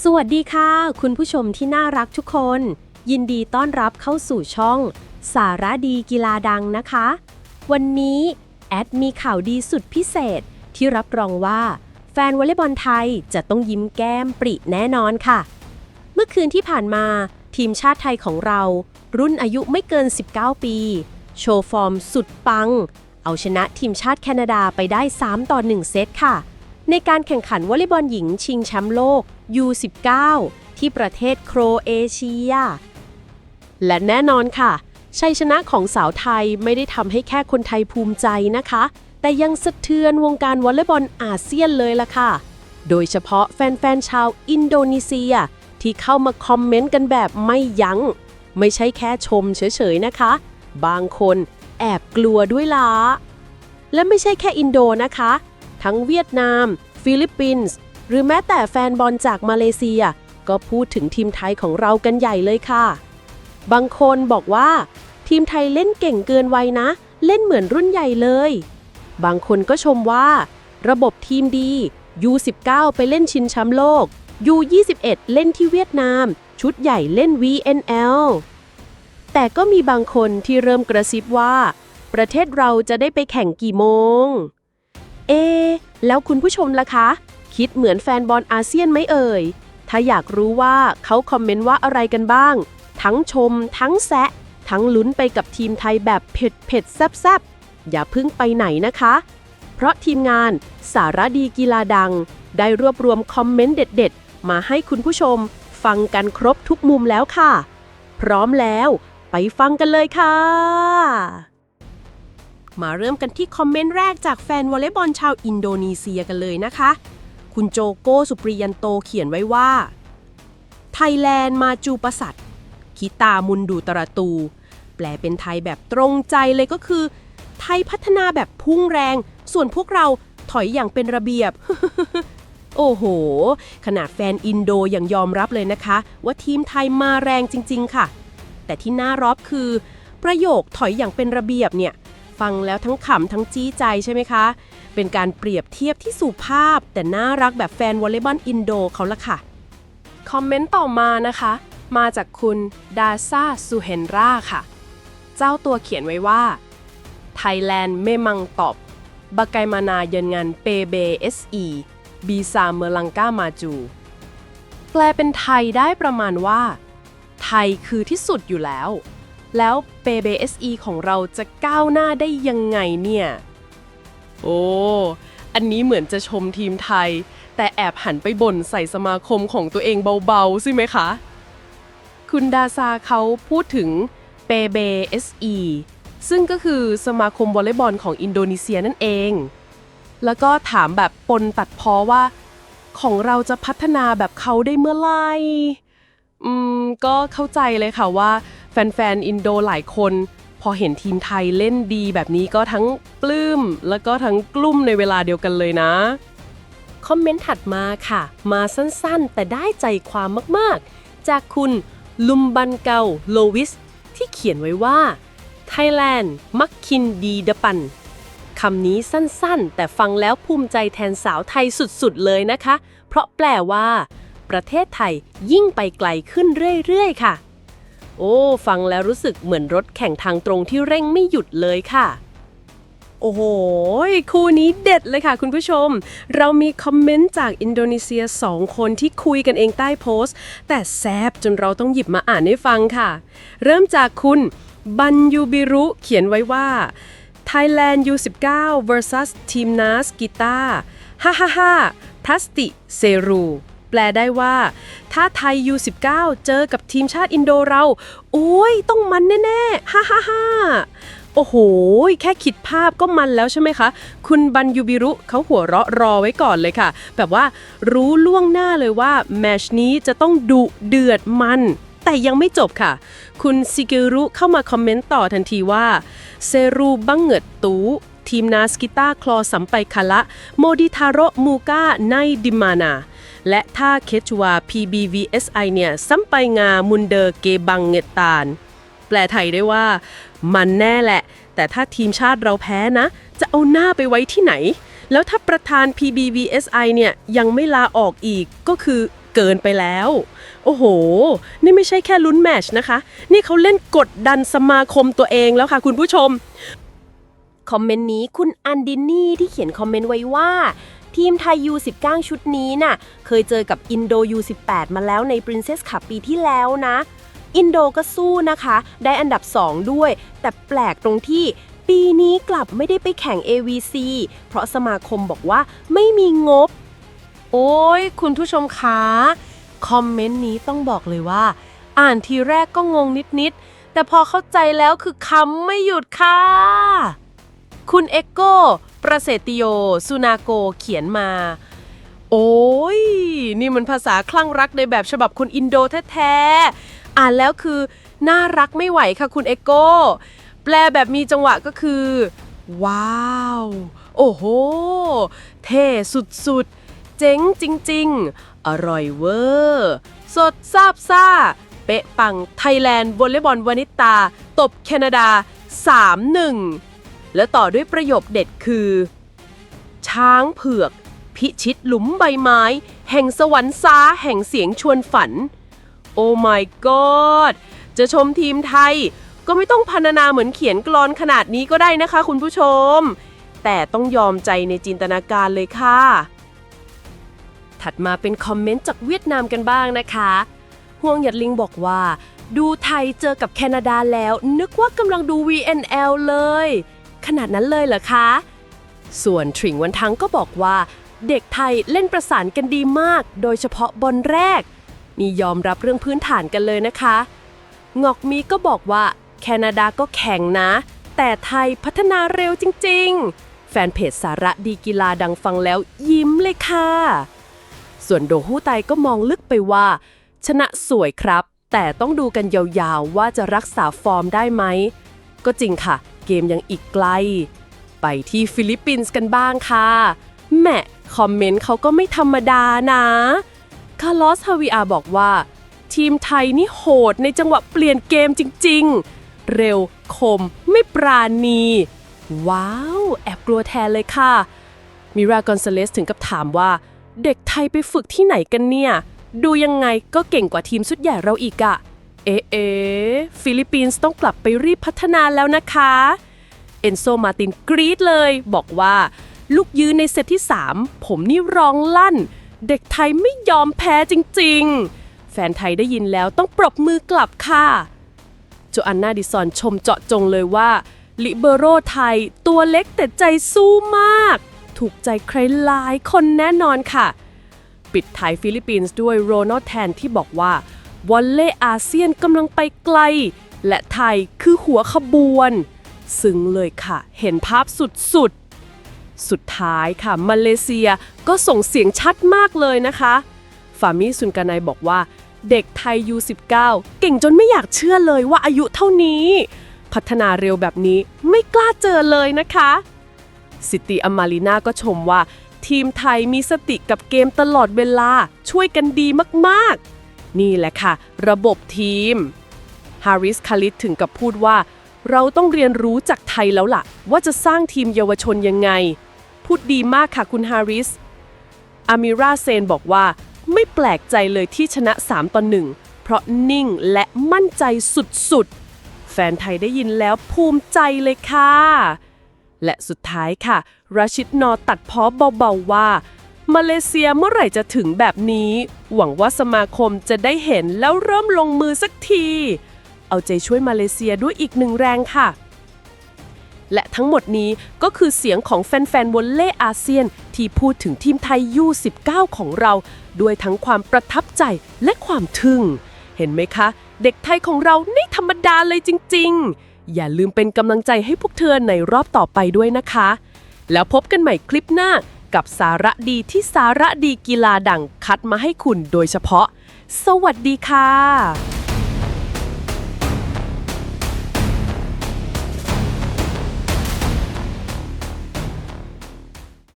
สวัสดีค่ะ คุณผู้ชมที่น่ารักทุกคน ยินดีต้อนรับเข้าสู่ช่อง สาระดีกีฬาดังนะคะ วันนี้ แอดมีข่าวดีสุดพิเศษที่รับรองว่า แฟนวอลเลย์บอลไทยจะต้องยิ้มแก้มปริแน่นอนค่ะ เมื่อคืนที่ผ่านมาทีมชาติไทยของเรา รุ่นอายุไม่เกิน 19 ปี โชว์ฟอร์มสุดปัง เอาชนะทีมชาติแคนาดาไปได้ 3 ต่อ 1 เซตค่ะ ในการแข่งขันวอลเลย์บอลหญิงชิงแชมป์โลก U19 ที่ประเทศโครเอเชีย และแน่นอนค่ะ ชัยชนะของสาวไทยไม่ได้ทำให้แค่คนไทยภูมิใจนะคะ แต่ยังสะเทือนวงการวอลเลย์บอลอาเซียนเลยล่ะค่ะ โดยเฉพาะแฟนๆชาวอินโดนีเซีย ที่เข้ามาคอมเมนต์กันแบบไม่ยัง้ง ไม่ใช่แค่ชมเฉยๆนะคะ บางคนแอบกลัวด้วยล่ะและไม่ใช่แค่อินโดนะคะ ทั้งเวียดนาม ฟิลิปปินส์ หรือแม้แต่แฟนบอลจากมาเลเซีย ก็พูดถึงทีมไทยของเรากันใหญ่เลยค่ะ บางคนบอกว่า ทีมไทยเล่นเก่งเกินวัยนะ เล่นเหมือนรุ่นใหญ่เลย บางคนก็ชมว่า ระบบทีมดี U19 ไปเล่นชินแชมป์โลก U21 เล่นที่เวียดนาม ชุดใหญ่เล่น VNL แต่ก็มีบางคนที่เริ่มกระซิบว่า ประเทศเราจะได้ไปแข่งกี่โมง เอ แล้วคุณผู้ชมล่ะคะ คิดเหมือนแฟนบอลอาเซียนไหมเอ่ย ถ้าอยากรู้ว่าเขาคอมเมนต์ว่าอะไรกันบ้าง ทั้งชม ทั้งแซะ ทั้งลุ้นไปกับทีมไทยแบบเผ็ดเผ็ดๆแซบๆ อย่าพิ่งไปไหนนะคะ เพราะทีมงานสารดีกีฬาดัง ได้รวบรวมคอมเมนต์เด็ด ๆ มาให้คุณผู้ชม ฟังกันครบทุกมุมแล้วค่ะ พร้อมแล้วไปฟังกันเลยค่ะ มาเริ่มกันที่คอมเมนต์แรกจากแฟนวอลเลย์บอลชาวอินโดนีเซียกันเลยนะคะ คุณโจโก้สุปริยันโตเขียนไว้ว่า ไทยแลนด์มาจูปสัตคิตามุนดูตระตู แปลเป็นไทยแบบตรงใจเลยก็คือ ไทยพัฒนาแบบพุ่งแรง ส่วนพวกเราถอยอย่างเป็นระเบียบ โอ้โห ขนาดแฟนอินโดยังยอมรับเลยนะคะ ว่าทีมไทยมาแรงจริง ๆ ค่ะ แต่ที่น่ารอบคือ ประโยคถอยอย่างเป็นระเบียบเนี่ย ฟังแล้วทั้งขำทั้งจี้ใจใช่ไหมคะ เป็นการเปรียบเทียบที่สุภาพ แต่น่ารักแบบแฟนวอลเลย์บอลอินโดเขาละค่ะ คอมเมนต์ต่อมานะคะ มาจากคุณดาซาสุเฮนราค่ะ เจ้าตัวเขียนไว้ว่าไทยแลนด์เมมังตอบบากายมานาเยินงานเปเบเอสีบีซาเมลังกามาจู แปลเป็นไทยได้ประมาณว่า ไทยคือที่สุดอยู่แล้ว แล้วเปเบเอสีของเราจะก้าวหน้าได้ยังไงเนี่ย โอ้ อันนี้เหมือนจะชมทีมไทย แต่แอบหันไปบ่นใส่สมาคมของตัวเองเบาๆใช่ไหมคะ คุณดาซาเขาพูดถึงเปเบ SE ซึ่งก็คือสมาคมวอลเลย์บอลของอินโดนีเซียนั่นเอง แล้วก็ถามแบบปนตัดพ้อว่า ของเราจะพัฒนาแบบเขาได้เมื่อไหร่อืม ก็เข้าใจเลยค่ะว่า แฟนๆ อินโดหลายคน พอเห็นทีมไทยเล่นดีแบบนี้ก็ทั้งปลื้ม แล้วก็ทั้งกลุ้มในเวลาเดียวกันเลยนะ คอมเมนต์ถัดมาค่ะ มาสั้นๆ แต่ได้ใจความมากๆ จากคุณลุมบันเกาโลวิส ที่เขียนไว้ว่า Thailand มักคินดีดปันคำนี้สั้นๆ แต่ฟังแล้วภูมิใจแทนสาวไทยสุดๆ เลยนะคะ เพราะแปลว่า ประเทศไทยยิ่งไปไกลขึ้นเรื่อยๆ ค่ะ โอ้ ฟังแล้วรู้สึกเหมือนรถแข่งทางตรงที่เร่งไม่หยุดเลยค่ะ โอ้โห คู่นี้เด็ดเลยค่ะคุณผู้ชม เรามีคอมเมนต์จากอินโดนีเซีย 2 คนที่คุยกันเองใต้โพสต์ แต่แซบจนเราต้องหยิบมาอ่านให้ฟังค่ะ เริ่มจากคุณบันยูบิรุเขียนไว้ว่า Thailand U19 vs Team NAS กีตาฮ่าฮ่าฮ่าพลาสติเซรู แปลได้ว่า ถ้าไทย U19 เจอกับทีมชาติอินโดเราโอ้ยต้องมันแน่ๆฮ่าฮ่าฮ่าโอ้โห แค่คิดภาพก็มันแล้วใช่ไหมคะ คุณบันยูบิรุเขาหัวเราะรอไว้ก่อนเลยค่ะ แบบว่ารู้ล่วงหน้าเลยว่า แมชนี้จะต้องดุเดือดมัน แต่ยังไม่จบค่ะ คุณซิเกรุเข้ามาคอมเมนต์ต่อทันทีว่า เซรูบังเงิดตูทีมนาสกิต้าคลอสัมไปคาละ โมดิทาโรมูกาในดิมานา และถ้าเคชัว PBVSI เนี่ยซัมไปงามุนเดอร์เกบังเงตตาน แปลไทยได้ว่า มันแน่แหละ แต่ถ้าทีมชาติเราแพ้นะ จะเอาหน้าไปไว้ที่ไหน แล้วถ้าประธาน PBVSI เนี่ยยังไม่ลาออกอีกก็คือเกินไปแล้ว โอ้โห นี่ไม่ใช่แค่ลุ้นแมชนะคะ นี่เขาเล่นกดดันสมาคมตัวเองแล้วค่ะคุณผู้ชม คอมเมนต์นี้คุณอันดินนี่ที่เขียนคอมเมนต์ไว้ว่า ทีมไทย U19 ชุดนี้น่ะเคยเจอกับอินโด U18 มาแล้วใน Princess Cup ปีที่แล้วนะ อินโดก็สู้นะคะ ได้อันดับ 2 ด้วย แต่แปลกตรงที่ปีนี้กลับไม่ได้ไปแข่ง AVC เพราะสมาคมบอกว่าไม่มีงบ โอ้ยคุณผู้ชมคะคอมเมนต์นี้ต้องบอกเลยว่า อ่านทีแรกก็งงนิด ๆ แต่พอเข้าใจแล้วคือคำไม่หยุดค่ะ คุณเอ็กโกประเสติโยสุนาโกเขียนมา โอ้ย นี่มันภาษาคลั่งรักในแบบฉบับคนอินโดแท้ๆ อ่านแล้วคือ น่ารักไม่ไหวค่ะคุณเอ็กโกแปลแบบมีจังหวะก็คือ ว้าว โอ้โห เท่สุดๆ เจ๋งจริงๆ อร่อยเวอร์สดซาบซ่า เป๊ะปังไทยแลนด์วอลเลย์บอลวานิตา ตบแคนาดา 3-1 และต่อด้วยประโยคเด็ดคือ ช้างเผือก พิชิตหลุมใบไม้ แห่งสวรรค์ซาแห่งเสียงชวนฝัน โอ้ my god จะชมทีมไทย ก็ไม่ต้องพรรณนาเหมือนเขียนกลอนขนาดนี้ก็ได้นะคะคุณผู้ชม แต่ต้องยอมใจในจินตนาการเลยค่ะ ถัดมาเป็นคอมเมนต์จากเวียดนามกันบ้างนะคะห่วงหยัดลิงบอกว่า ดูไทยเจอกับแคนาดาแล้ว นึกว่ากำลังดู VNL เลย ขนาดนั้นเลยเหรอคะ ส่วนทริงวันทั้งก็บอกว่า เด็กไทยเล่นประสานกันดีมาก โดยเฉพาะบอลแรก นี่ยอมรับเรื่องพื้นฐานกันเลยนะคะ งอกมีก็บอกว่า แคนาดาก็แข่งนะ แต่ไทยพัฒนาเร็วจริง ๆ แฟนเพจสาระดีกีฬาดังฟังแล้วยิ้มเลยค่ะ ส่วนโดฮู้ไตก็มองลึกไปว่า ชนะสวยครับ แต่ต้องดูกันยาวๆว่าจะรักษาฟอร์มได้ไหมก็จริงค่ะ เกมยังอีกไกล ไปที่ฟิลิปปินส์กันบ้างค่ะแหมคอมเมนต์เขาก็ไม่ธรรมดานะคาร์ลอสฮาวิอาบอกว่า ทีมไทยนี่โหดในจังหวะเปลี่ยนเกมจริง ๆ เร็วคมไม่ปราณี ว้าว แอบกลัวแทนเลยค่ะ มิรากอนซาเลสถึงกับถามว่า เด็กไทยไปฝึกที่ไหนกันเนี่ย ดูยังไงก็เก่งกว่าทีมสุดใหญ่เราอีกอะ เอ๊ะเอ๊ะฟิลิปปินส์ต้องกลับไปรีบพัฒนาแล้วนะคะ เอนโซมาตินกรีดเลย บอกว่า ลูกยืนในเซตที่ 3 ผมนี่ร้องลั่น เด็กไทยไม่ยอมแพ้จริง ๆ แฟนไทยได้ยินแล้วต้องปรบมือกลับค่ะ โจอันนาดิซอนชมเจาะจงเลยว่า ลิเบโรไทยตัวเล็กแต่ใจสู้มาก ถูกใจใครหลายคนแน่นอนค่ะ ปิดท้ายฟิลิปปินส์ด้วยโรนัลแทนที่บอกว่า วอลเล่อาเซียนกำลังไปไกล และไทยคือหัวขบวน ซึ้งเลยค่ะ เห็นภาพสุดๆสุดท้ายค่ะ มาเลเซียก็ส่งเสียงชัดมากเลยนะคะฟามิสุนกานายบอกว่า เด็กไทย U19 เก่งจนไม่อยากเชื่อเลยว่าอายุเท่านี้ พัฒนาเร็วแบบนี้ไม่กล้าเจอเลยนะคะสิติอมาลินาก็ชมว่า ทีมไทยมีสติกับเกมตลอดเวลาช่วยกันดีมากๆ นี่แหละค่ะ ระบบทีมฮาริสคาลิตถึงกับพูดว่า เราต้องเรียนรู้จากไทยแล้วล่ะ ว่าจะสร้างทีมเยาวชนยังไง พูดดีมากค่ะคุณฮาริสอามิราเซนบอกว่า ไม่แปลกใจเลยที่ชนะ 3ต่อ1เพราะนิ่งและมั่นใจสุดๆ แฟนไทยได้ยินแล้วภูมิใจเลยค่ะ และสุดท้ายค่ะ ราชิดนอตัดพ้อเบาๆว่า มาเลเซียเมื่อไหร่จะถึงแบบนี้ หวังว่าสมาคมจะได้เห็นแล้วเริ่มลงมือสักที เอาใจช่วยมาเลเซียด้วยอีกหนึ่งแรงค่ะ และทั้งหมดนี้ก็คือเสียงของแฟนๆวอลเล่อาเซียน ที่พูดถึงทีมไทยยู19ของเรา ด้วยทั้งความประทับใจและความทึ่ง เห็นไหมคะ เด็กไทยของเรานี่ธรรมดาเลยจริง ๆ อย่าลืมเป็นกำลังใจให้พวกเธอในรอบต่อไปด้วยนะคะ แล้วพบกันใหม่คลิปหน้า กับสาระดีที่สาระดีกีฬาดังคัดมาให้คุณโดยเฉพาะ สวัสดีค่ะ